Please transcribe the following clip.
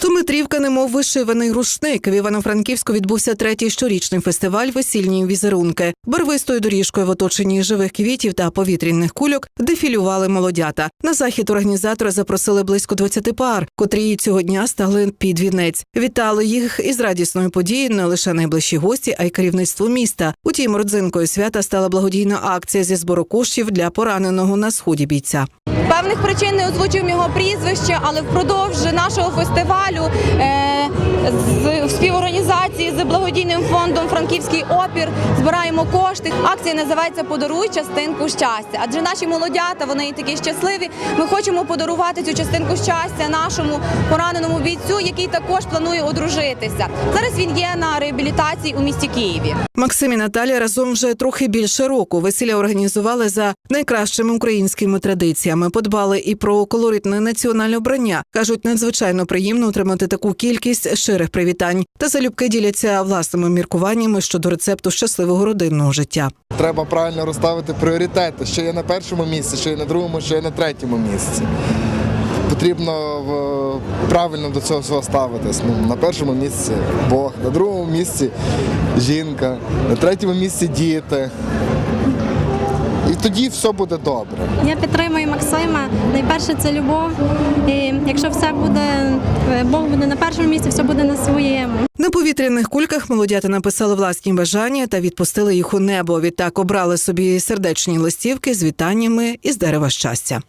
Стометрівка, немов вишиваний рушник. В Івано-Франківську відбувся третій щорічний фестиваль весільні візерунки. Барвистою доріжкою в оточенні живих квітів та повітряних кульок дефілювали молодята. На захід організатори запросили близько 20 пар, котрі цього дня стали під вінець. Вітали їх із радісною подією не лише найближчі гості, а й керівництво міста. Утім, родзинкою свята стала благодійна акція зі збору коштів для пораненого на сході бійця. Певних причин не озвучуємо його прізвище, але впродовж нашого фестивалю благодійним фондом Франківський опір збираємо кошти. Акція називається Подаруй частинку щастя. Адже наші молодята вони такі щасливі. Ми хочемо подарувати цю частинку щастя нашому пораненому бійцю, який також планує одружитися. Зараз він є на реабілітації у місті Києві. Максим і Наталя разом вже трохи більше року весілля організували за найкращими українськими традиціями. Подбали і про колоритне національне вбрання. кажуть, надзвичайно приємно отримати таку кількість щирих привітань та залюбки діляться власними міркуваннями щодо рецепту щасливого родинного життя. Треба правильно розставити пріоритети, що є на першому місці, що є на другому, що є на третьому місці. Потрібно правильно до цього всього ставитись. Ну, на першому місці Бог, на другому місці жінка, на третьому місці діти. І тоді все буде добре. Я підтримую Максима. Найперше це любов. І якщо все буде, Бог буде на першому місці, все буде на своєму. На повітряних кульках молодята написали власні бажання та відпустили їх у небо. Відтак обрали собі сердечні листівки з вітаннями із дерева щастя.